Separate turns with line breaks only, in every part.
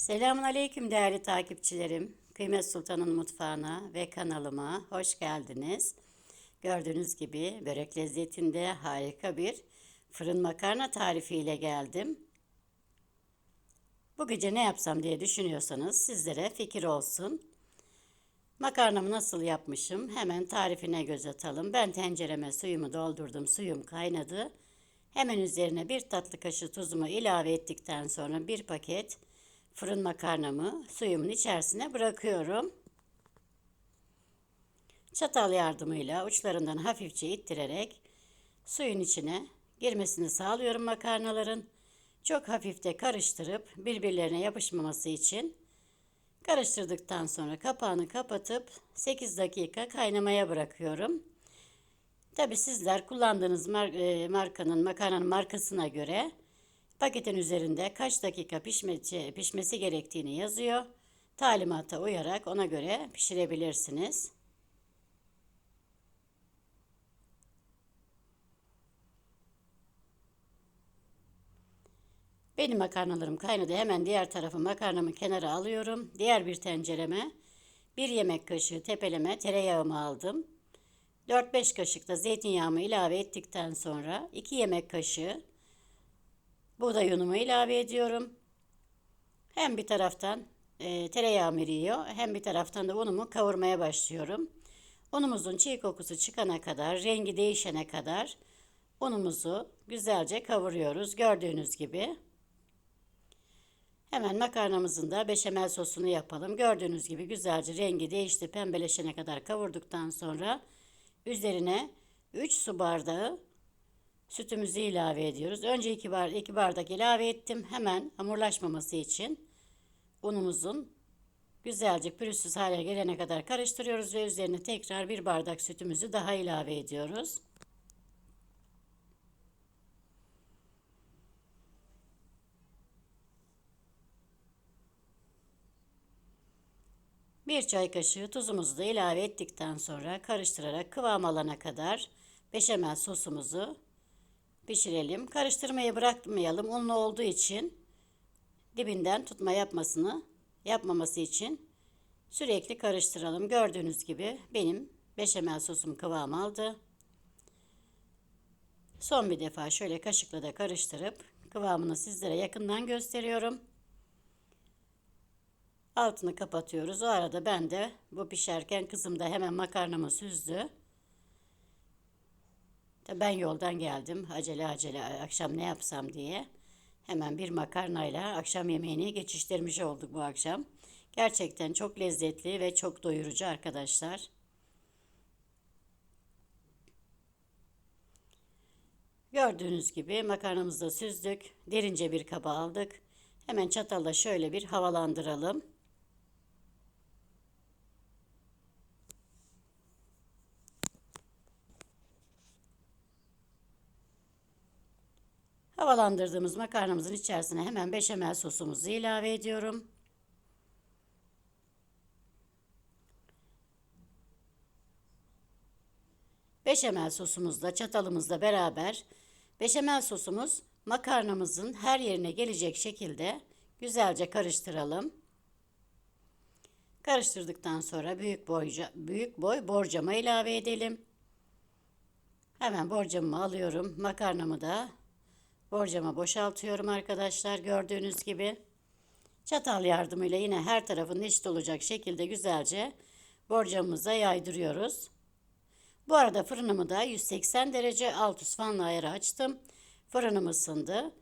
Selamun Aleyküm değerli takipçilerim. Kıymet Sultan'ın mutfağına ve kanalıma hoş geldiniz. Gördüğünüz gibi börek lezzetinde harika bir fırın makarna tarifiyle geldim. Bu gece ne yapsam diye düşünüyorsanız sizlere fikir olsun. Makarnamı nasıl yapmışım hemen tarifine göz atalım. Ben tencereme suyumu doldurdum. Suyum kaynadı. Hemen üzerine bir tatlı kaşığı tuzumu ilave ettikten sonra bir paket fırın makarnamı suyumun içerisine bırakıyorum. Çatal yardımıyla uçlarından hafifçe ittirerek suyun içine girmesini sağlıyorum makarnaların. Çok hafif de karıştırıp birbirlerine yapışmaması için karıştırdıktan sonra kapağını kapatıp 8 dakika kaynamaya bırakıyorum. Tabi sizler kullandığınız e, markanın makarnanın markasına göre paketin üzerinde kaç dakika pişmesi, pişmesi gerektiğini yazıyor. Talimata uyarak ona göre pişirebilirsiniz. Benim makarnalarım kaynadı. Hemen diğer tarafı makarnamı kenara alıyorum. Diğer bir tencereme bir yemek kaşığı tepeleme tereyağımı aldım. 4-5 kaşık da zeytinyağımı ilave ettikten sonra 2 yemek kaşığı buğday unumu ilave ediyorum. Hem bir taraftan e, tereyağım eriyor hem bir taraftan da unumu kavurmaya başlıyorum. Unumuzun çiğ kokusu çıkana kadar, rengi değişene kadar unumuzu güzelce kavuruyoruz. Gördüğünüz gibi. Hemen makarnamızın da beşamel sosunu yapalım. Gördüğünüz gibi güzelce rengi değişti. Pembeleşene kadar kavurduktan sonra üzerine 3 su bardağı sütümüzü ilave ediyoruz. Önce 2 bardak, iki bardak ilave ettim. Hemen hamurlaşmaması için unumuzun güzelce pürüzsüz hale gelene kadar karıştırıyoruz ve üzerine tekrar bir bardak sütümüzü daha ilave ediyoruz. Bir çay kaşığı tuzumuzu da ilave ettikten sonra karıştırarak kıvam alana kadar beşamel sosumuzu pişirelim. Karıştırmayı bırakmayalım. Unlu olduğu için dibinden tutma yapmasını yapmaması için sürekli karıştıralım. Gördüğünüz gibi benim beşamel sosum kıvam aldı. Son bir defa şöyle kaşıkla da karıştırıp kıvamını sizlere yakından gösteriyorum. Altını kapatıyoruz. O arada ben de bu pişerken kızım da hemen makarnamı süzdü. Ben yoldan geldim. Acele acele akşam ne yapsam diye. Hemen bir makarnayla akşam yemeğini geçiştirmiş olduk bu akşam. Gerçekten çok lezzetli ve çok doyurucu arkadaşlar. Gördüğünüz gibi makarnamızı da süzdük. Derince bir kaba aldık. Hemen çatalla şöyle bir havalandıralım. Havalandırdığımız makarnamızın içerisine hemen beşamel sosumuzu ilave ediyorum. Beşamel sosumuzla çatalımızla beraber beşamel sosumuz makarnamızın her yerine gelecek şekilde güzelce karıştıralım. Karıştırdıktan sonra büyük boyca, büyük boy borcama ilave edelim. Hemen borcamımı alıyorum. Makarnamı da borcama boşaltıyorum arkadaşlar gördüğünüz gibi. Çatal yardımıyla yine her tarafın eşit olacak şekilde güzelce borcamımıza yaydırıyoruz. Bu arada fırınımı da 180 derece alt üst fanlı ayarı açtım. Fırınım ısındı.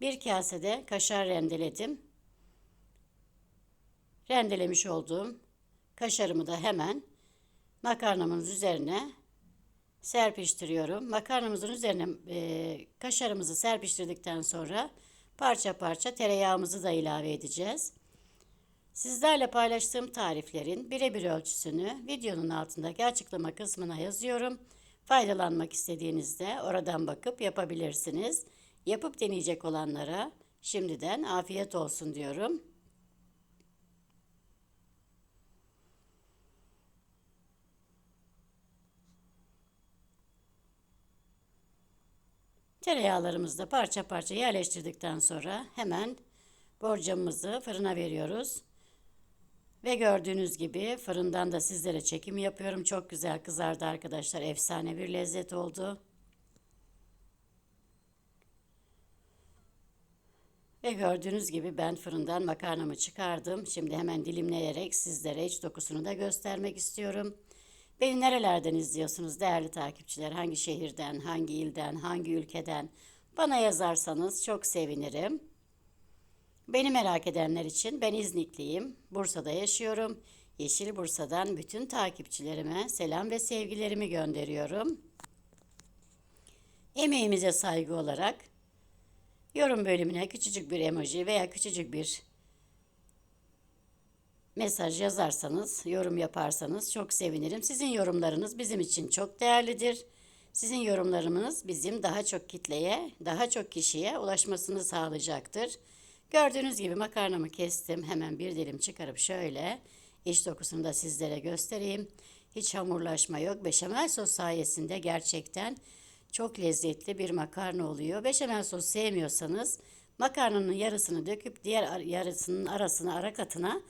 Bir kasede kaşar rendeledim. Rendelemiş olduğum kaşarımı da hemen makarnamın üzerine serpiştiriyorum. Makarnamızın üzerine e, kaşarımızı serpiştirdikten sonra parça parça tereyağımızı da ilave edeceğiz. Sizlerle paylaştığım tariflerin birebir ölçüsünü videonun altındaki açıklama kısmına yazıyorum. Faydalanmak istediğinizde oradan bakıp yapabilirsiniz. Yapıp deneyecek olanlara şimdiden afiyet olsun diyorum. Tereyağlarımızı da parça parça yerleştirdikten sonra hemen Borcamımızı fırına veriyoruz. Ve gördüğünüz gibi fırından da sizlere çekim yapıyorum. Çok güzel kızardı arkadaşlar. Efsane bir lezzet oldu. Ve gördüğünüz gibi ben fırından makarnamı çıkardım. Şimdi hemen dilimleyerek sizlere iç dokusunu da göstermek istiyorum. Beni nerelerden izliyorsunuz değerli takipçiler? Hangi şehirden, hangi ilden, hangi ülkeden? Bana yazarsanız çok sevinirim. Beni merak edenler için ben İznikliyim. Bursa'da yaşıyorum. Yeşil Bursa'dan bütün takipçilerime selam ve sevgilerimi gönderiyorum. Emeğimize saygı olarak yorum bölümüne küçücük bir emoji veya küçücük bir mesaj yazarsanız, yorum yaparsanız çok sevinirim. Sizin yorumlarınız bizim için çok değerlidir. Sizin yorumlarınız bizim daha çok kitleye, daha çok kişiye ulaşmasını sağlayacaktır. Gördüğünüz gibi makarnamı kestim. Hemen bir dilim çıkarıp şöyle iç dokusunu da sizlere göstereyim. Hiç hamurlaşma yok. Beşamel sos sayesinde gerçekten çok lezzetli bir makarna oluyor. Beşamel sos sevmiyorsanız makarnanın yarısını döküp diğer yarısının arasına ara katına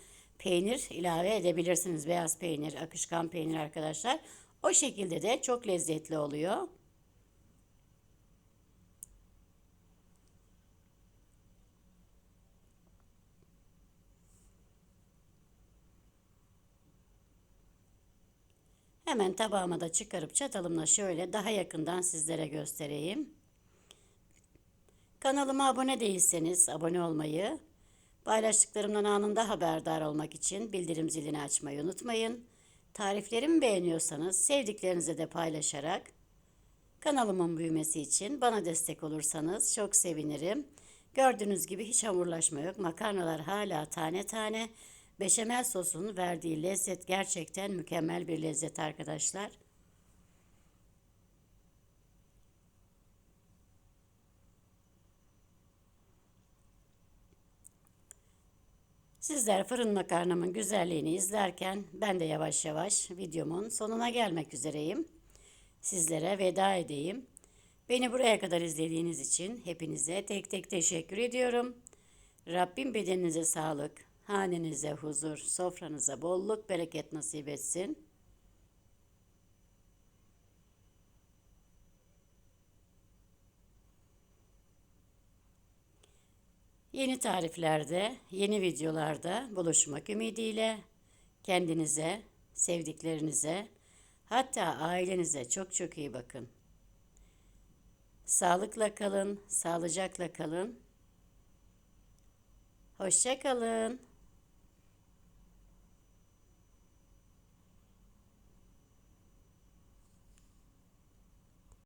peynir ilave edebilirsiniz. Beyaz peynir, akışkan peynir arkadaşlar. O şekilde de çok lezzetli oluyor. Hemen tabağıma da çıkarıp çatalımla şöyle daha yakından sizlere göstereyim. Kanalıma abone değilseniz abone olmayı, paylaştıklarımdan anında haberdar olmak için bildirim zilini açmayı unutmayın. Tariflerimi beğeniyorsanız sevdiklerinize de paylaşarak kanalımın büyümesi için bana destek olursanız çok sevinirim. Gördüğünüz gibi hiç hamurlaşma yok. Makarnalar hala tane tane. Beşamel sosun verdiği lezzet gerçekten mükemmel bir lezzet arkadaşlar. Sizler fırın makarnamın güzelliğini izlerken ben de yavaş yavaş videomun sonuna gelmek üzereyim. Sizlere veda edeyim. Beni buraya kadar izlediğiniz için hepinize tek tek teşekkür ediyorum. Rabbim bedeninize sağlık, hanenize huzur, sofranıza bolluk, bereket nasip etsin. Yeni tariflerde, yeni videolarda buluşmak ümidiyle kendinize, sevdiklerinize, hatta ailenize çok çok iyi bakın. Sağlıkla kalın, sağlıcakla kalın. Hoşça kalın.